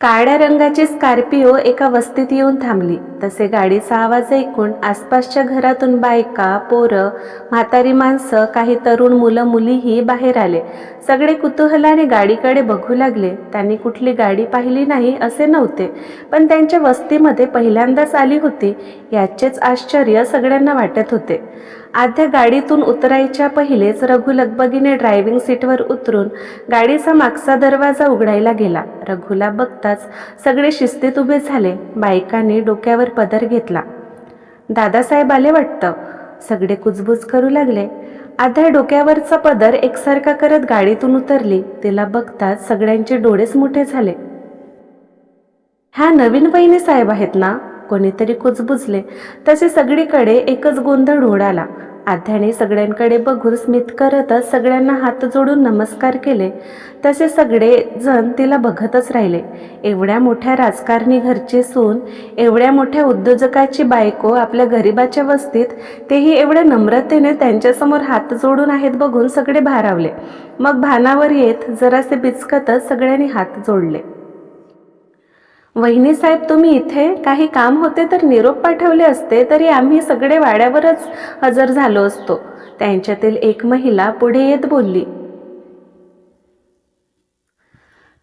काळ्या रंगाची स्कॉर्पिओ एका वस्तीत येऊन थांबली. तसे गाडीचा आवाज ऐकून आसपासच्या घरातून बायका पोरं म्हातारी माणसं काही तरुण मुलं मुलीही बाहेर आले. सगळे कुतूहलाने गाडीकडे बघू लागले. त्यांनी कुठली गाडी पाहिली नाही असे नव्हते पण त्यांच्या वस्तीमध्ये पहिल्यांदाच आली होती याचेच आश्चर्य सगळ्यांना वाटत होते. आध्या गाडीतून उतरायच्या पहिलेच रघु लगबगीने ड्रायव्हिंग सीटवर उतरून गाडीचा मागचा दरवाजा उघडायला गेला. रघुला असताच सगळे शिस्तीत उभे झाले. बायकांनी डोक्यावर पदर घेतला. दादासाहेब आले वाटतं. सगळे कुजबूज करू लागले. आध्या डोक्यावरचा पदर एकसारखा करत गाडीतून उतरली. तिला बघताच सगळ्यांचे डोळेच मोठे झाले. ह्या नवीन वहिनी साहेब आहेत ना? कोणीतरी कुजबुजले. तसे सगळीकडे एकच गोंधळ उडाला आध्याने सगळ्यांकडे बघून स्मित करतच सगळ्यांना हात जोडून नमस्कार केले. तसे सगळे जण तिला बघतच राहिले. एवढ्या मोठ्या राजकारणी घरची सून एवढ्या मोठ्या उद्योजकाची बायको आपल्या गरिबाच्या वस्तीत तेही एवढ्या नम्रतेने त्यांच्यासमोर हात जोडून आहेत बघून सगळे भारावले. मग भानावर येत जरासे बिचकतच सगळ्यांनी हात जोडले. वहिनी साहेब तुम्ही इथे काही काम होते तर निरोप पाठवले असते तरी आम्ही सगळे वाड्यावरच हजर झालो असतो. त्यांच्यातील एक महिला पुढे येत बोलली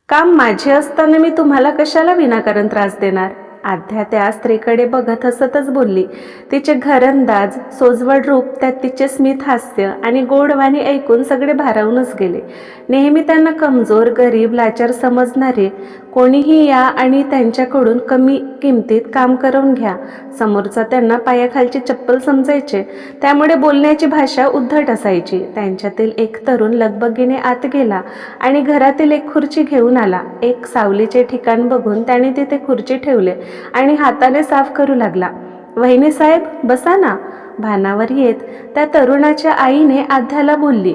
काम माझे असताना मी तुम्हाला कशाला विनाकारण त्रास देणार? आध्या त्या स्त्रीकडे बघत हसतच बोलली. तिचे घरंदाज सोजवड रूप त्यात तिचे स्मित हास्य आणि गोडवाणी ऐकून सगळे भारावूनच गेले. नेहमी त्यांना कमजोर गरीब लाचार समजणारे कोणीही या आणि त्यांच्याकडून कमी किमतीत काम करून घ्या. समोरचा त्यांना पायाखालची चप्पल समजायचे. त्यामुळे बोलण्याची भाषा उद्धट असायची. त्यांच्यातील एक तरुण लगबगीने आत गेला आणि घरातील एक खुर्ची घेऊन आला. एक सावलीचे ठिकाण बघून त्याने तिथे खुर्ची ठेवले. आणि हाताने साफ करू लागला. वहिनी साहेब बसा ना. भानावर येत त्या तरुणाच्या आईने आध्याला बोलली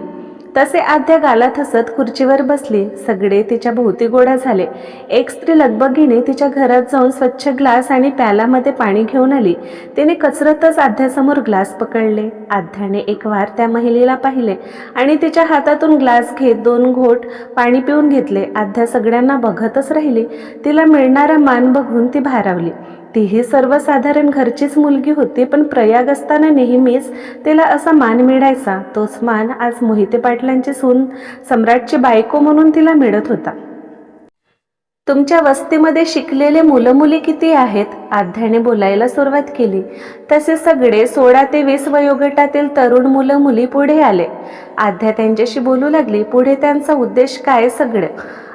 तसे आद्या गालात हसत खुर्चीवर बसली. सगळे तिच्या भोवती गोळा झाले. एक स्त्री लगबगीने तिच्या घरात जाऊन स्वच्छ ग्लास आणि प्यालामध्ये पाणी घेऊन आली. तिने कचरतच आध्यासमोर ग्लास पकडले. आध्याने एक वार त्या महिलेला पाहिले आणि तिच्या हातातून ग्लास घेत दोन घोट पाणी पिऊन घेतले. आध्या सगळ्यांना बघतच राहिली. तिला मिळणारा मान बघून ती भारावली. तीही सर्वसाधारण घरचीच मुलगी होती पण प्रयाग असताना नेहमीच तिला असा मान मिळायचा. तोच मान आज मोहिते पाटलांची सून सम्राटची बायको म्हणून तिला मिळत होता. तुमच्या वस्तीमध्ये शिकलेले मुलं मुली किती आहेत? आध्याने बोलायला सुरुवात केली. तसे सगळे सोळा ते वीस वयोगटातील तरुण मुलं मुली पुढे आले. आध्या त्यांच्याशी बोलू लागली. पुढे त्यांचा उद्देश काय सगळं?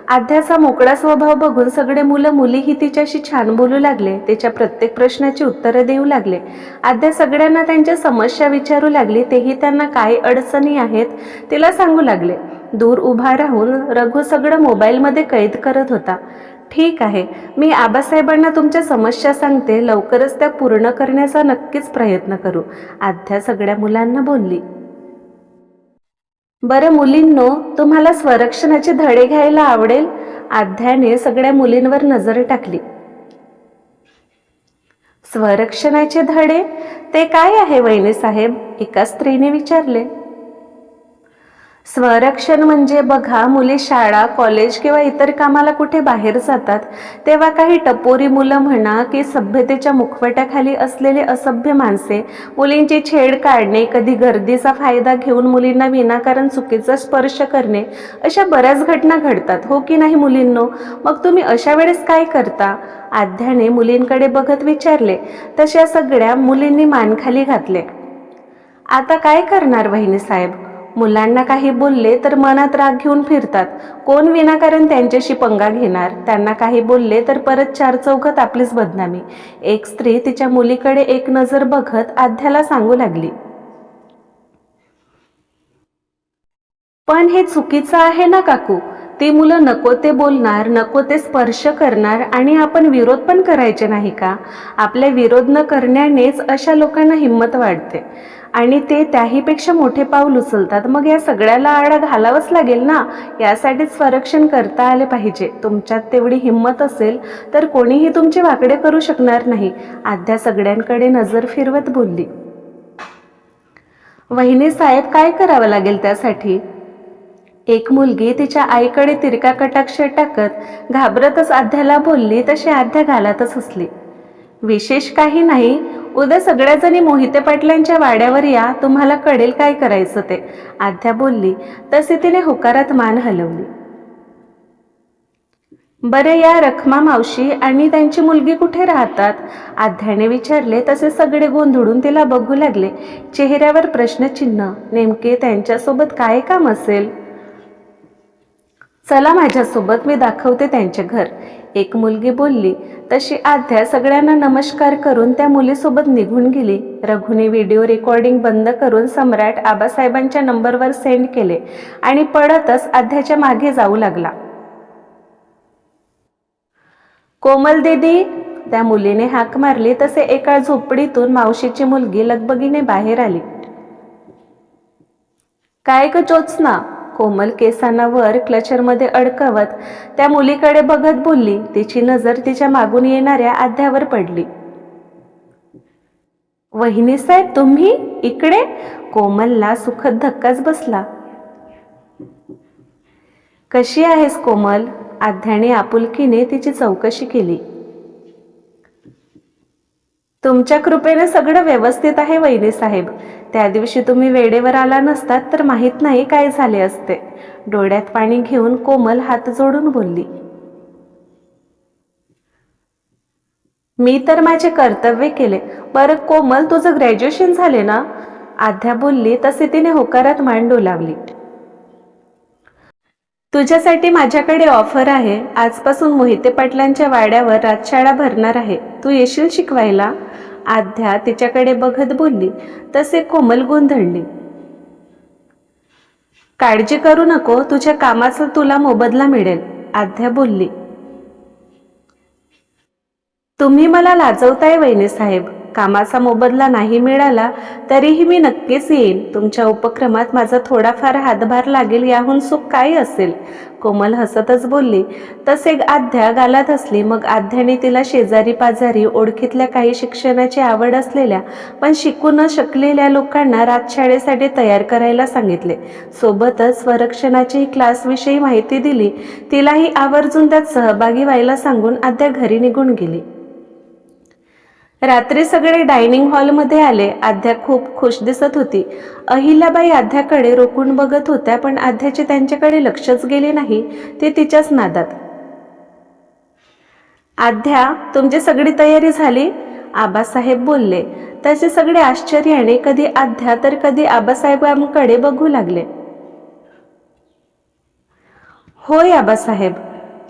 आध्याचा मोकळा स्वभाव बघून सगळे मुलं मुलीही तिच्याशी छान बोलू लागले. तिच्या प्रत्येक प्रश्नाची उत्तरं देऊ लागले. आध्या सगळ्यांना त्यांच्या समस्या विचारू लागली. तेही त्यांना काय अडचणी आहेत तिला सांगू लागले. दूर उभा राहून रघु सगळं मोबाईलमध्ये कैद करत होता. ठीक आहे. मी आबासाहेबांना तुमच्या समस्या सांगते. लवकरच त्या पूर्ण करण्याचा नक्कीच प्रयत्न करू. आध्या सगळ्या मुलांना बोलली. बरं मुलींनो तुम्हाला स्वरक्षणाचे धडे घ्यायला आवडेल? आध्याने सगळ्या मुलींवर नजर टाकली. स्वरक्षणाचे धडे? ते काय आहे वहिनी साहेब? एका स्त्रीने विचारले. स्वरक्षण म्हणजे बघा मुली शाळा कॉलेज किंवा इतर कामाला कुठे बाहेर जातात तेव्हा काही टपोरी मुलं म्हणा की सभ्यतेच्या मुखवट्याखाली असलेले असभ्य माणसे मुलींची छेड काढणे कधी गर्दीचा फायदा घेऊन मुलींना विनाकारण चुकीचा स्पर्श करणे अशा बऱ्याच घटना घडतात हो की नाही मुलींनो? मग तुम्ही अशा वेळेस काय करता? आध्याने मुलींकडे बघत विचारले तशा सगळ्या मुलींनी मानखाली घातले. आता काय करणार वहिनी साहेब मुलांना काही बोलले तर मनात राग घेऊन फिरतात. कोण विनाकारण त्यांच्याशी पंगा घेणार? त्यांना काही बोलले तर परत चार चौघात आपलीच बदनामी. एक स्त्री तिच्या मुलीकडे एक नजर बघत आध्याला सांगू लागली. पण हे चुकीचं आहे ना काकू? ती मुलं नको ते बोलणार नको ते स्पर्श करणार आणि आपण विरोध पण करायचे नाही का? आपले विरोध न करण्यानेच अशा लोकांना हिंमत वाढते. आणि ते त्याहीपेक्षा मोठे पाऊल उचलतात. मग या सगळ्याला आडा घालावंच लागेल ना? यासाठीच संरक्षण करता आले पाहिजे. तुमच्यात तेवढी हिंमत असेल तर कोणीही तुमचे वाकडे करू शकणार नाही. आद्या सगळ्यांकडे नजर फिरवत बोलली. वहिनी साहेब काय करावं लागेल त्यासाठी? एक मुलगी तिच्या आईकडे तिरका कटाक्ष टाकत घाबरतच आध्याला बोलली तशी आध्या घालातच हसली. विशेष काही नाही उद्या सगळ्याजणी मोहिते पाटलांच्या वाड्यावर या तुम्हाला कळेल काय करायचं ते. आध्या बोलली तसे तिने होकारात मान हलवली. बरे या रखमा मावशी आणि त्यांची मुलगी कुठे राहतात? आध्याने विचारले तसे सगळे गोंधळून तिला बघू लागले. चेहऱ्यावर प्रश्नचिन्ह नेमके त्यांच्यासोबत काय काम असेल? चला माझ्यासोबत मी दाखवते त्यांचे घर. एक मुलगी बोलली तशी आध्या सगळ्यांना नमस्कार करून त्या मुलीसोबत निघून गेली. रघुने व्हिडिओ रेकॉर्डिंग बंद करून सम्राट आबासाहेबांच्या नंबरवर सेंड केले आणि पडतच आध्याच्या मागे जाऊ लागला. कोमल दीदी त्या मुलीने हाक मारली तसे एका झोपडीतून मावशीची मुलगी लगबगीने बाहेर आली. काय ग चोचना कोमल केसांना वर क्लचरमध्ये अडकवत त्या मुलीकडे बघत बोलली तिची नजर तिच्या मागून येणाऱ्या आध्यावर पडली. वहिनी साहेब तुम्ही इकडे? कोमलला सुखद धक्काच बसला. कशी आहेस कोमल? आध्याने आपुलकीने तिची चौकशी केली. तुमच्या कृपेने सगळं व्यवस्थित आहे वहिनी साहेब. त्या दिवशी तुम्ही वेळेवर आला नसतात तर माहीत नाही काय झाले असते. डोळ्यात पाणी घेऊन कोमल हात जोडून बोलली. मी तर माझे कर्तव्य केले. बरं कोमल तुझं ग्रॅज्युएशन झाले ना? आध्या बोलली तसे तिने होकारात मान डोलावली तुझ्यासाठी माझ्याकडे ऑफर आहे. आजपासून मोहिते पाटलांच्या वाड्यावर राजशाळा भरणार आहे. तू येशील शिकवायला? आध्या तिच्याकडे बघत बोलली. तसे कोमल गोंधळली. काळजी करू नको. तुझ्या कामाचा तुला मोबदला मिळेल. आध्या बोलली. तुम्ही मला लाजवताय वहिनी साहेब. कामाचा मोबदला नाही मिळाला तरीही मी नक्कीच येईन. तुमच्या उपक्रमात माझा थोडाफार हातभार लागेल याहून सुख काय असेल? कोमल हसतच बोलली. तसे आध्या गालात असली मग आध्याने तिला शेजारी पाजारी ओळखीतल्या काही शिक्षणाची आवड असलेल्या पण शिकू न शकलेल्या लोकांना राजशाळेसाठी तयार करायला सांगितले. सोबतच स्वरक्षणाची क्लासविषयी माहिती दिली. तिलाही आवर्जून त्यात सहभागी व्हायला सांगून आद्या घरी निघून गेली. रात्री सगळे डायनिंग हॉलमध्ये आले. आध्या खूप खुश दिसत होती. अहिल्याबाई आध्याकडे रोखून बघत होत्या पण आध्याचे त्यांच्याकडे लक्षच गेले नाही. ते तिच्याच नादात. आध्या तुमची सगळी तयारी झाली? आबासाहेब बोलले. त्याचे सगळे आश्चर्याने कधी आध्या तर कधी आबासाहेबांकडे बघू लागले. होय आबासाहेब.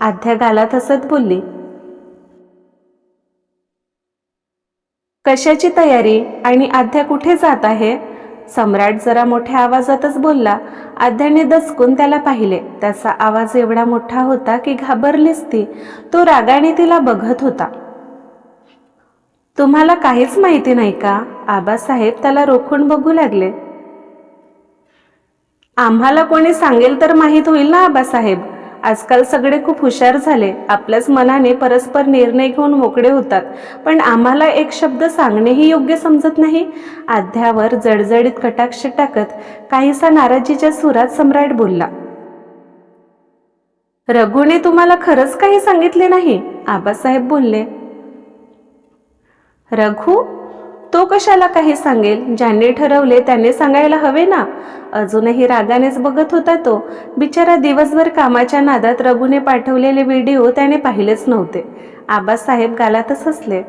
आध्या गालात हसत बोलली. कशाची तयारी आणि आध्या कुठे जात आहे? सम्राट जरा मोठ्या आवाजातच बोलला. आध्याने दचकून त्याला पाहिले. त्याचा आवाज एवढा मोठा होता की घाबरलीच ती. तो रागाने तिला बघत होता. तुम्हाला काहीच माहिती नाही का? आबासाहेब त्याला रोखून बघू लागले. आम्हाला कोणी सांगेल तर माहीत होईल ना आबासाहेब? आजकाल सगळे खूप हुशार झाले. आपल्याच मनाने परस्पर निर्णय घेऊन मोकळे होतात. पण आम्हाला एक शब्द सांगणेही योग्य समजत नाही. आध्यावर जडजडीत कटाक्ष टाकत काहीसा नाराजीच्या सुरात सम्राट बोलला. रघुने तुम्हाला खरंच काही सांगितले नाही? आबासाहेब बोलले. रघु तो कशाला काही सांगेल? ज्यांनी ठरवले त्याने सांगायला हवे ना? अजूनही रागानेच बघत होता तो. बिचारा दिवसभर कामाच्या नादात रघुने पाठवलेले व्हिडिओ त्याने पाहिलेच नव्हते. आबासाहेब गालातच हसले.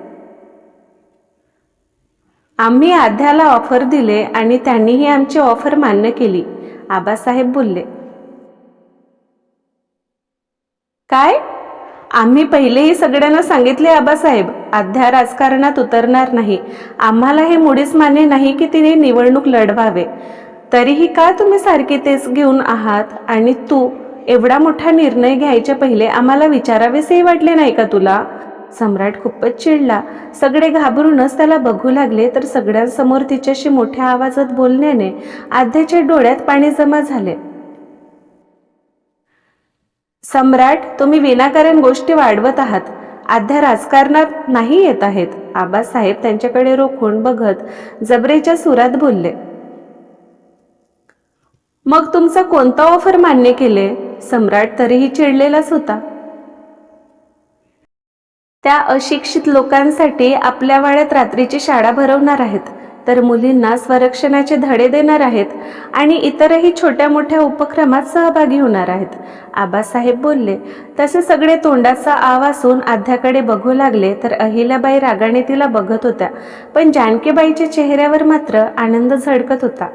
आम्ही आध्याला ऑफर दिले आणि त्यांनीही आमची ऑफर मान्य केली आबासाहेब बोलले. काय? आम्ही पहिलेही सगळ्यांना सांगितले आबासाहेब अध्या राजकारणात उतरणार नाही. आम्हाला हे मुळीच मान्य नाही की तिने निवडणूक लढवावे. तरीही का तुम्ही सारखे तेच घेऊन आहात? आणि तू एवढा मोठा निर्णय घ्यायच्या पहिले आम्हाला विचारावेसेही वाटले नाही का तुला? सम्राट खूपच चिडला. सगळे घाबरूनच त्याला बघू लागले तर सगळ्यांसमोर तिच्याशी मोठ्या आवाजात बोलण्याने आध्याच्या डोळ्यात पाणी जमा झाले. सम्राट तुम्ही विनाकारण गोष्टी वाढवत आहात. आध्या राजकारणात नाही येत आहेत. आबासाहेब त्यांच्याकडे रोखून बघत जबरेच्या सुरात बोलले. मग तुमचा कोणता ऑफर मान्य केले? सम्राट तरीही चिडलेलाच होता. त्या अशिक्षित लोकांसाठी आपल्या वाड्यात रात्रीची शाळा भरवणार आहेत. तर मुलींना स्वरक्षणाचे धडे देणार आहेत आणि इतरही छोट्या मोठ्या उपक्रमात सहभागी होणार आहेत. आबासाहेब बोलले तसे सगळे तोंडाचा आव असून आध्याकडे बघू लागले तर अहिल्याबाई रागाने तिला बघत होत्या पण जानकीबाईच्या चेहऱ्यावर मात्र आनंद झळकत होता.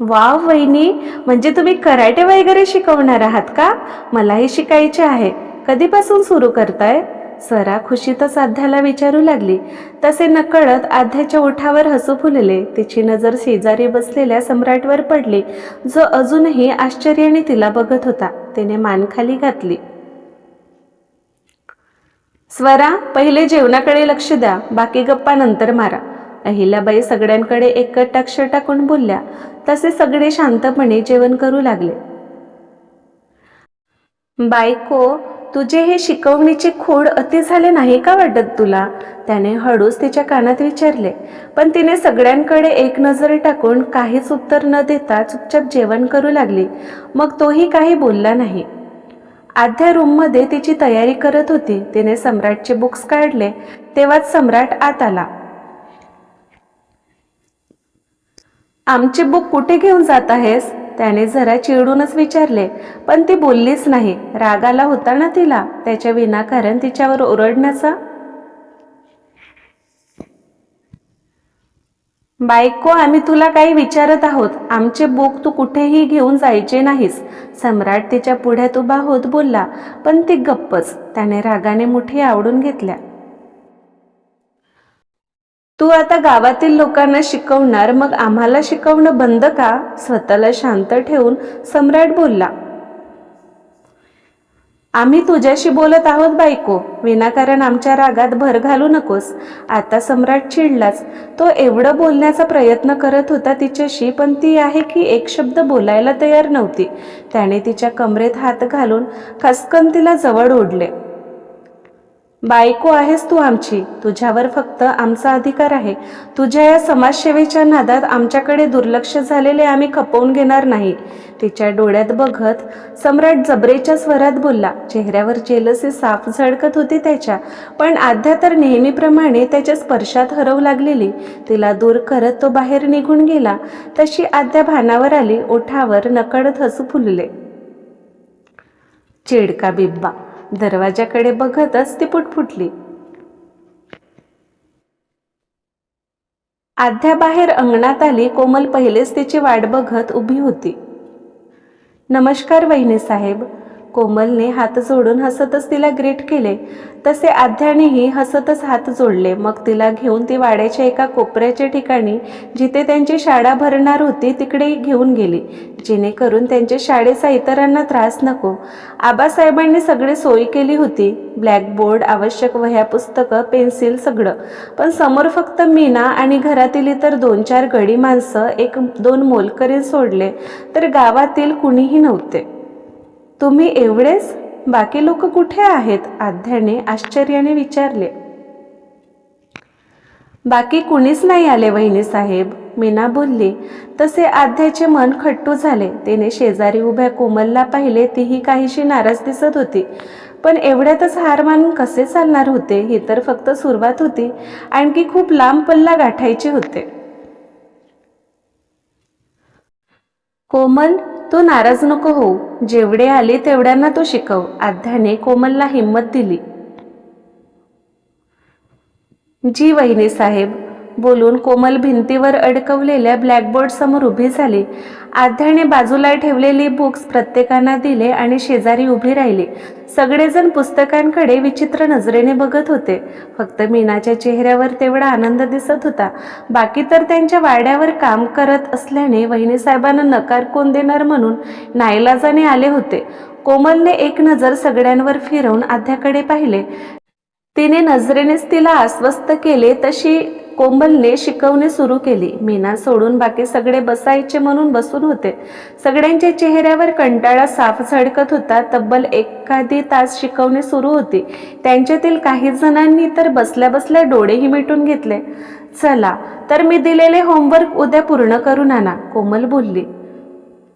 वाव वहिनी म्हणजे तुम्ही कराटे वगैरे शिकवणार आहात का? मलाही शिकायचे आहे. कधीपासून सुरू करताय? स्वरा खुशीतच आध्याला विचारू लागली. तसे नकळत आध्याच्या ओठावर हसू फुलले. तिची नजर शेजारी बसलेल्या सम्राटवर पडली. जो अजूनही आश्चर्याने तिला बघत होता. तिने मान खाली घातली. स्वरा पहिले जेवणाकडे लक्ष द्या. बाकी गप्पा नंतर मारा. अहिल्याबाई सगळ्यांकडे एकटाक्ष टाकून बोलल्या. तसे सगळे शांतपणे जेवण करू लागले. बायको तुझे हे शिकवणीचे खोड अति झाले नाही का वाटत तुला? त्याने हळूच तिच्या कानात विचारले. पण तिने सगळ्यांकडे एक नजर टाकून काहीच उत्तर न देता चुपचाप जेवण करू लागली. मग तोही काही बोलला नाही. आध्या रूममध्ये तिची तयारी करत होती. तिने सम्राटचे बुक्स काढले. तेव्हाच सम्राट आत आला. आमचे बुक कुठे घेऊन जात आहेस? त्याने जरा चिडूनच विचारले पण ती बोललीच नाही. रागाला होता ना तिला? त्याच्या विनाकारण तिच्यावर ओरडण्याचा? बायको आम्ही तुला काही विचारत आहोत. आमचे बुक तू कुठेही घेऊन जायचे नाहीस. सम्राट तिच्या पुढ्यात उभा होत बोलला पण ती गप्पच. त्याने रागाने मुठी आवडून घेतल्या. तू आता गावातील लोकांना शिकवणार मग आम्हाला शिकवणं बंद का? स्वतःला शांत ठेवून सम्राट बोलला आम्ही तुझ्याशी बोलत आहोत बायको विनाकारण आमच्या रागात भर घालू नकोस. आता सम्राट चिडलाच. तो एवढं बोलण्याचा प्रयत्न करत होता तिच्याशी पण ती आहे की एक शब्द बोलायला तयार नव्हती. त्याने तिच्या कमरेत हात घालून खसकन तिला जवळ ओढले. बायको आहेस तू आमची. तुझ्यावर फक्त आमचा अधिकार आहे. तुझ्या या समाजसेवेच्या नादात आमच्याकडे दुर्लक्ष झालेले आम्ही खपवून घेणार नाही. तिच्या डोळ्यात बघत सम्राट जबरेच्या स्वरात बोलला चेहऱ्यावर जेलसी साफ झळकत होती त्याच्या पण आध्या तर नेहमीप्रमाणे त्याच्या स्पर्शात हरवू लागलेली. तिला दूर करत तो बाहेर निघून गेला. तशी आद्या भानावर आली ओठावर नकडत हसू फुलले. चिडका बिब्बा दरवाजाकडे बघतच ती पुटफुटली आध्या बाहेर अंगणात आली कोमल पहिलेच तिची वाट बघत उभी होती. नमस्कार वहिनी साहेब कोमलने हात जोडून हसतच तिला ग्रीट केले. तसे आध्यानेही हसतच हात जोडले. मग तिला घेऊन ती वाड्याच्या एका कोपऱ्याच्या ठिकाणी जिथे त्यांची शाळा भरणार होती तिकडे घेऊन गेली. जेणेकरून त्यांच्या शाळेचा इतरांना त्रास नको. आबासाहेबांनी सगळे सोयी केली होती. ब्लॅकबोर्ड आवश्यक वह्या पुस्तकं पेन्सिल सगळं. पण समोर फक्त मीना आणि घरातील इतर दोन चार गडी माणसं एक दोन मोलकरीन सोडले. तर गावातील कुणीही नव्हते. तुम्ही एवढेच? बाकी लोक कुठे आहेत? आध्याने आश्चर्याने विचारले. बाकी कुणीच नाही आले वहिनी साहेब मीना बोलली तसे आध्याचे मन खट्टू झाले. तिने शेजारी उभ्या कोमलला पाहिले तीही काहीशी नाराज दिसत होती. पण एवढ्यातच हार मानून कसे चालणार होते? ही तर फक्त सुरुवात होती. आणखी खूप लांब पल्ला गाठायचे होते. कोमल तू नाराज नको हो जेवढे आले तेवढ्यांना तू शिकव. आध्याने कोमलला हिंमत दिली. जी वहिनी साहेब बोलून कोमल भिंतीवर अडकवलेल्या ब्लॅकबोर्ड समोर उभी झाली. आध्याने बाजूला ठेवलेली बुक्स प्रत्येकांना दिले आणि शेजारी उभी राहिली. सगळेजण पुस्तकांकडे विचित्र नजरेने बघत होते. फक्त मीनाच्या चेहऱ्यावर तेवढा आनंद दिसत होता. बाकी तर त्यांच्या वाड्यावर काम करत असल्याने वहिनीसाहेबांना नकार कोण देणार म्हणून नाईलाजाने आले होते. कोमलने एक नजर सगळ्यांवर फिरवून आध्याकडे पाहिले. तिने नजरेनेच तिला अस्वस्थ केले तशी कोमलने शिकवणे सुरू केली. मीना सोडून बाकी सगळे बसायचे म्हणून बसून होते. सगळ्यांच्या चेहऱ्यावर कंटाळा साफ झडकत होता. तब्बल एखादी तास शिकवणे सुरू होती. त्यांच्यातील काही जणांनी तर बसल्या बसल्या डोळेही मिटून घेतले. चला तर मी दिलेले होमवर्क उद्या पूर्ण करून आणा कोमल बोलली.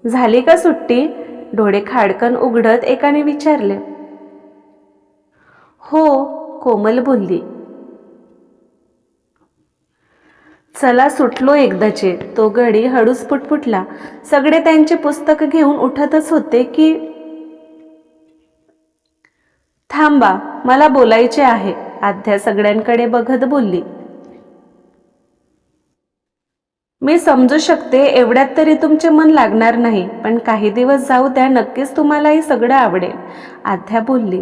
झाली का सुट्टी? डोळे खाडकन उघडत एकाने विचारले. हो कोमल बोलली. चला सुटलो एकदाचे. तो घडी हळूच पुटपुटला. सगळे त्यांचे पुस्तक घेऊन उठतच होते की थांबा मला बोलायचे आहे. आध्या सगळ्यांकडे बघत बोलली. मी समजू शकते एवढ्यात तरी तुमचे मन लागणार नाही पण काही दिवस जाऊ द्या नक्कीच तुम्हाला हे सगळं आवडेल. आध्या बोलली.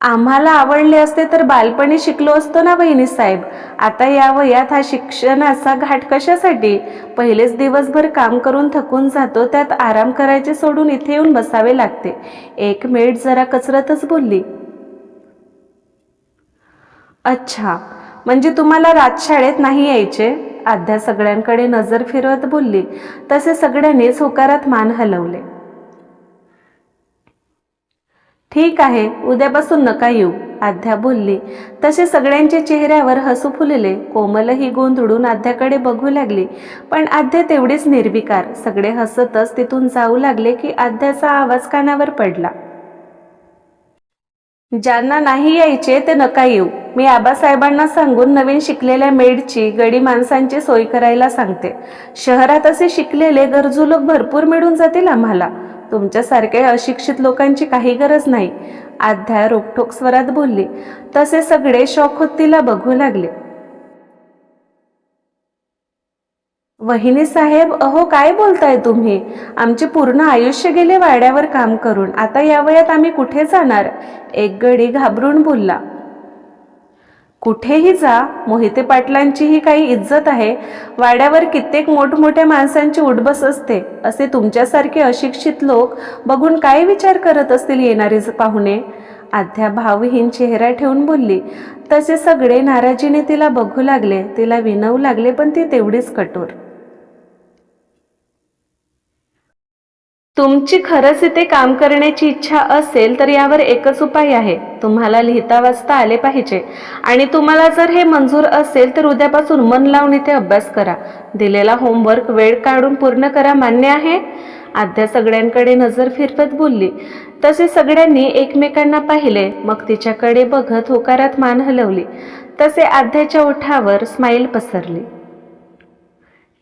आम्हाला आवडले असते तर बालपणी शिकलो असतो ना बहिणी साहेब. आता या वयात हा शिक्षणाचा घाट कशासाठी? पहिलेच दिवसभर काम करून थकून जातो त्यात आराम करायचे सोडून इथे येऊन बसावे लागते. एक मिनिट जरा कचरतच बोलली. अच्छा म्हणजे तुम्हाला रातशाळेत नाही यायचे? आध्या सगळ्यांकडे नजर फिरवत बोलली. तसे सगळ्यांनीच होकारात मान हलवले. ठीक आहे उद्यापासून नका येऊ आध्या बोलली. तसे सगळ्यांच्या चेहऱ्यावर हसू फुलले. कोमलही गोंधळून आध्याकडे बघू लागली. पण आध्या तेवढीच निर्विकार. सगळे हसतच तिथून जाऊ लागले की आध्याचा आवाज कानावर पडला. ज्यांना नाही यायचे ते नका येऊ. मी आबासाहेबांना सांगून नवीन शिकलेल्या मेडची गडी माणसांची सोय करायला सांगते. शहरात असे शिकलेले गरजू लोक भरपूर मिळून जातील आम्हाला. तुमच्यासारख्या अशिक्षित लोकांची काही गरज नाही. आध्या रोखोक स्वरात बोलली. तसे सगळे शॉक होत तिला बघू लागले. वहिनी साहेब अहो काय बोलताय तुम्ही? आमचे पूर्ण आयुष्य गेले वाड्यावर काम करून. आता या वयात आम्ही कुठे जाणार? एक गडी घाबरून बोलला. कुठेही जा मोहिते पाटलांचीही काही इज्जत आहे. वाड्यावर कित्येक मोठमोठ्या माणसांची उडबस असते. असे तुमच्यासारखे अशिक्षित लोक बघून काय विचार करत असतील येणारे पाहुणे? आध्या भावहीन चेहरा ठेवून बोलली तसे सगळे नाराजीने तिला बघू लागले तिला विनवू लागले पण ती तेवढीच कठोर. तुमची खरंच इथे काम करण्याची इच्छा असेल तर यावर एकच उपाय आहे. तुम्हाला लिहिता वाचता आले पाहिजे. आणि तुम्हाला जर हे मंजूर असेल तर उद्यापासून मन लावून इथे अभ्यास करा. दिलेला होमवर्क वेळ काढून पूर्ण करा मान्य आहे? आद्या सगळ्यांकडे नजर फिरवत बोलली. तसे सगळ्यांनी एकमेकांना पाहिले. मग तिच्याकडे बघत होकारात मान हलवली. तसे आद्याच्या ओठावर स्माईल पसरली.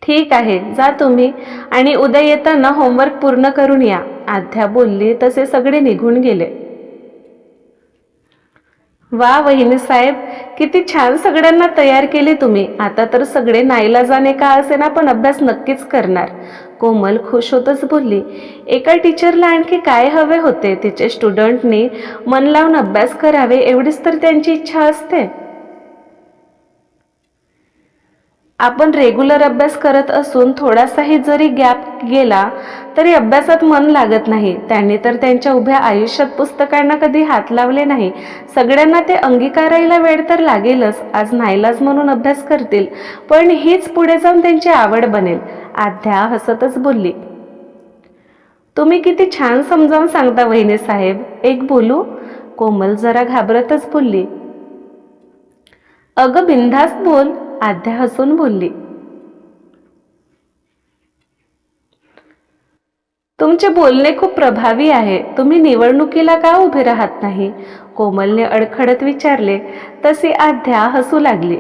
ठीक आहे जा तुम्ही. आणि उद्या येताना होमवर्क पूर्ण करून या. आध्या बोलली तसे सगळे निघून गेले. वा वहिनी साहेब किती छान सगळ्यांना तयार केले तुम्ही. आता तर सगळे नाईलाजाने का असे ना पण अभ्यास नक्कीच करणार. कोमल खुश होतच बोलली एका टीचरला आणखी काय हवे होते? तिचे स्टुडंटनी मन लावून अभ्यास करावे एवढीच तर त्यांची इच्छा असते. आपण रेग्युलर अभ्यास करत असून थोडासाही जरी गॅप गेला तरी अभ्यासात मन लागत नाही. त्यांनी तर त्यांच्या उभ्या आयुष्यात पुस्तकांना कधी हात लावले नाही. सगळ्यांना ते अंगीकारायला वेळ तर लागेलच आज नाईलाज म्हणून अभ्यास करतील पण हीच पुढे जाऊन त्यांची आवड बनेल. आध्या हसतच बोलली. तुम्ही किती छान समजावून सांगता वहिनी साहेब. एक बोलू? कोमल जरा घाबरतच बोलली. अगं बिनधास्त बोल. आध्या हसून बोलली. तुमचे बोलणे खूप प्रभावी आहे. तुम्ही निवडणुकीला का उभे राहत नाही? कोमलने अडखडत विचारले. तशी आध्या हसू लागली.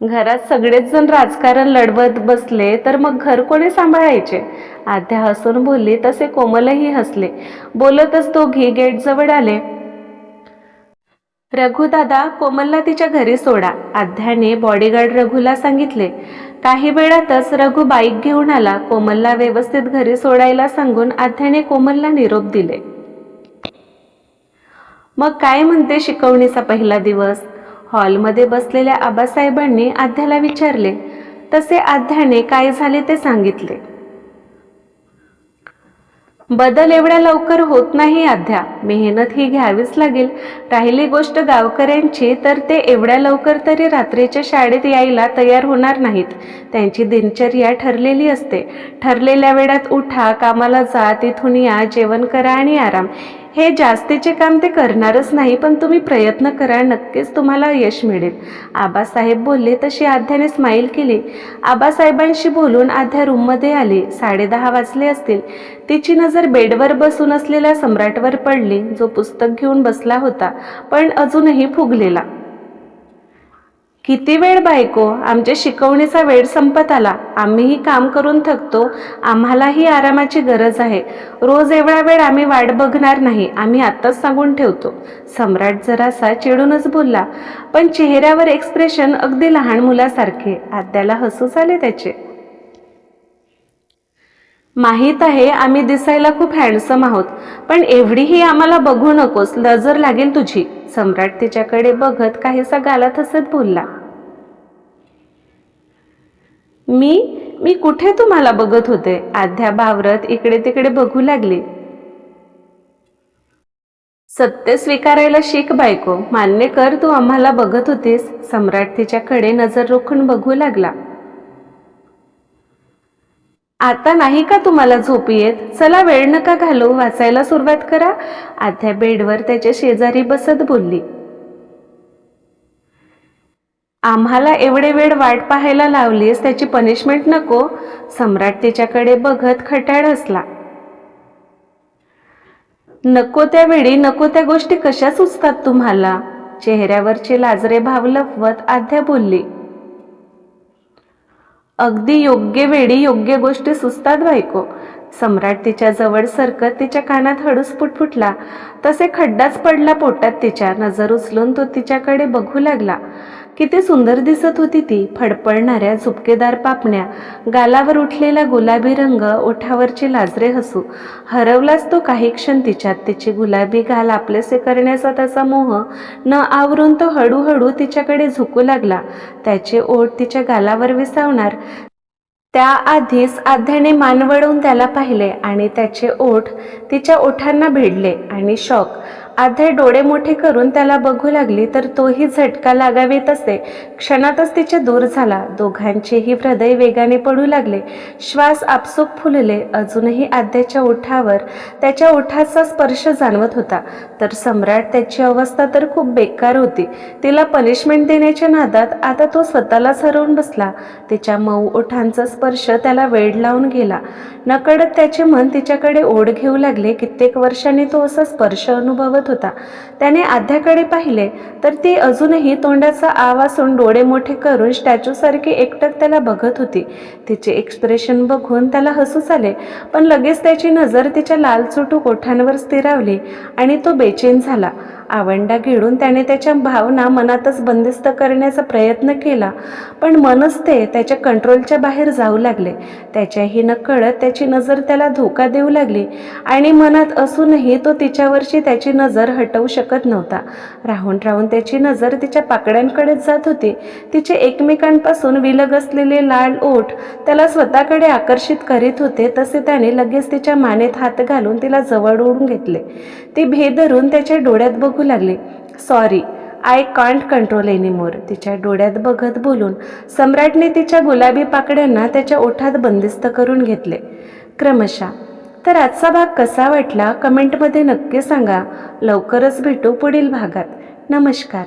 घरात सगळेच जण राजकारण लढवत बसले तर मग घर कोणी सांभाळायचे? आध्या हसून बोलली तसे कोमलही हसले. बोलतच दोघी गेट जवळ आले. रघुदादा कोमलला तिच्या घरी सोडा. आध्याने बॉडीगार्ड रघुला सांगितले. काही वेळातच रघु बाईक घेऊन आला. कोमलला व्यवस्थित घरी सोडायला सांगून आध्याने कोमलला निरोप दिले. मग काय म्हणते शिकवणीचा पहिला दिवस? हॉलमध्ये बसलेल्या आबासाहेबांनी आध्याला विचारले. तसे आध्याने काय झाले ते सांगितले. बदल एवढ्या लवकर होत नाही अध्या मेहनत ही घ्यावीच लागेल. राहिली गोष्ट गावकऱ्यांची तर ते एवढ्या लवकर तरी रात्रीच्या शाळेत यायला तयार होणार नाहीत. त्यांची दिनचर्या ठरलेली असते. ठरलेल्या वेळात उठा कामाला जा तिथून या जेवण करा आणि आराम. हे जास्तीचे काम ते करणारच नाही पण तुम्ही प्रयत्न करा नक्कीच तुम्हाला यश मिळेल. आबासाहेब बोलले तशी आध्याने स्माईल केली. आबासाहेबांशी बोलून आध्या रूममध्ये आली. साडेदहा वाजले असतील. तिची नजर बेडवर बसून असलेल्या सम्राटवर पडली. जो पुस्तक घेऊन बसला होता पण अजूनही फुगलेला. किती वेळ बायको? आमच्या शिकवणीचा वेळ संपत आला. आम्हीही काम करून थकतो. आम्हालाही आरामाची गरज आहे. रोज एवढा वेळ आम्ही वाट बघणार नाही. आम्ही आत्ताच सांगून ठेवतो. सम्राट जरासा चिडूनच बोलला पण चेहऱ्यावर एक्सप्रेशन अगदी लहान मुलासारखे. आद्याला हसूच आले त्याचे. माहीत आहे आम्ही दिसायला खूप हँडसम आहोत पण एवढीही आम्हाला बघू नकोस नजर लागेल तुझी. सम्राट तिच्याकडे बघत काहीसा गालात हसत बोलला. मी मी कुठे तुम्हाला बघत होते? आध्या भावरत इकडे तिकडे बघू लागली. सत्य स्वीकारायला शिक बायको मान्य कर तू आम्हाला बघत होतीस. सम्राट तिच्याकडे नजर रोखून बघू लागला. आता नाही का तुम्हाला झोप येत? चला वेळ नका घालू वाचायला सुरुवात करा. आध्या बेडवर त्याच्या शेजारी बसत बोलली. आम्हाला एवढे वेळ वाट पाहायला लावलीस त्याची पनिशमेंट नको. सम्राट तिच्याकडे बघत खटाळ असला नको त्या वेळी नको त्या गोष्टी कशा सुचतात तुम्हाला? चेहऱ्यावरचे लाजरे भाव लपवत आध्या बोलली. अगदी योग्य वेळी योग्य गोष्टी सुचतात बायको. सम्राट तिच्या जवळ सरकत तिच्या कानात हळूस फुटफुटला तसे खड्डाच पडला पोटात तिच्या. नजर उचलून तो तिच्याकडे बघू लागला. किती सुंदर दिसत होती ती. फडफडणाऱ्या झुपकेदार पापण्या गालावर उठलेला गुलाबी रंग ओठावरचे लाजरे हसू. हरवलाच तो काही क्षण तिच्यात. तिची गुलाबी गाल आपलेसे करण्याचा त्याचा मोह. न आवरून तो हळूहळू तिच्याकडे झुकू लागला. त्याचे ओठ तिच्या गालावर विसावणार. त्याआधीच आध्याने मान वळवून त्याला पाहिले आणि त्याचे ओठ तिच्या ओठांना भिडले आणि शॉक आध्या डोळे मोठे करून त्याला बघू लागली तर तोही झटका लागावे तसे क्षणातच तिच्या दूर झाला. दोघांचेही हृदय वेगाने पडू लागले. श्वास आपसूक फुलले. अजूनही आद्याच्या ओठावर त्याच्या ओठाचा स्पर्श जाणवत होता. तर सम्राट त्याची अवस्था तर खूप बेकार होती. तिला पनिशमेंट देण्याच्या नादात आता तो स्वतःलाच हरवून बसला. तिच्या मऊ ओठांचा स्पर्श त्याला वेड लावून गेला. नकळत त्याचे मन तिच्याकडे ओढ घेऊ लागले. कित्येक वर्षांनी तो असा स्पर्श अनुभवत होता. त्याने आध्याकडे पाहिले तर ती अजूनही तोंडाचा आवासून डोळे मोठे करून स्टॅच्यूसारखी एकटक त्याला बघत होती. तिचे एक्सप्रेशन बघून त्याला हसूच आले पण लगेच त्याची नजर तिच्या लालचुटू कोठ्यांवर स्थिरावली आणि तो बेचैन झाला. आवंडा गिळून त्याने त्याच्या भावना मनातच बंदिस्त करण्याचा प्रयत्न केला. पण मनच ते त्याच्या कंट्रोलच्या बाहेर जाऊ लागले. त्याच्याही नकळत त्याची नजर त्याला धोका देऊ लागली. आणि मनात असूनही तो तिच्यावरची त्याची नजर हटवू शकत नव्हता. राहून राहून त्याची नजर तिच्या पाकड्यांकडेच जात होती. तिचे एकमेकांपासून विलग असलेले लाल ओठ त्याला स्वतःकडे आकर्षित करीत होते तसे त्याने लगेच तिच्या मानेत हात घालून तिला जवळ ओढून घेतले. ती भेदरून त्याच्या डोळ्यात बघून लागली. Sorry I can't control anymore तिच्या डोळ्यात बघत बोलून सम्राटने तिच्या गुलाबी पाकड्यांना त्याच्या ओठात बंदिस्त करून घेतले. क्रमशः तर आजचा भाग कसा वाटला? कमेंटमध्ये नक्की सांगा. लवकरच भेटू पुढील भागात. नमस्कार.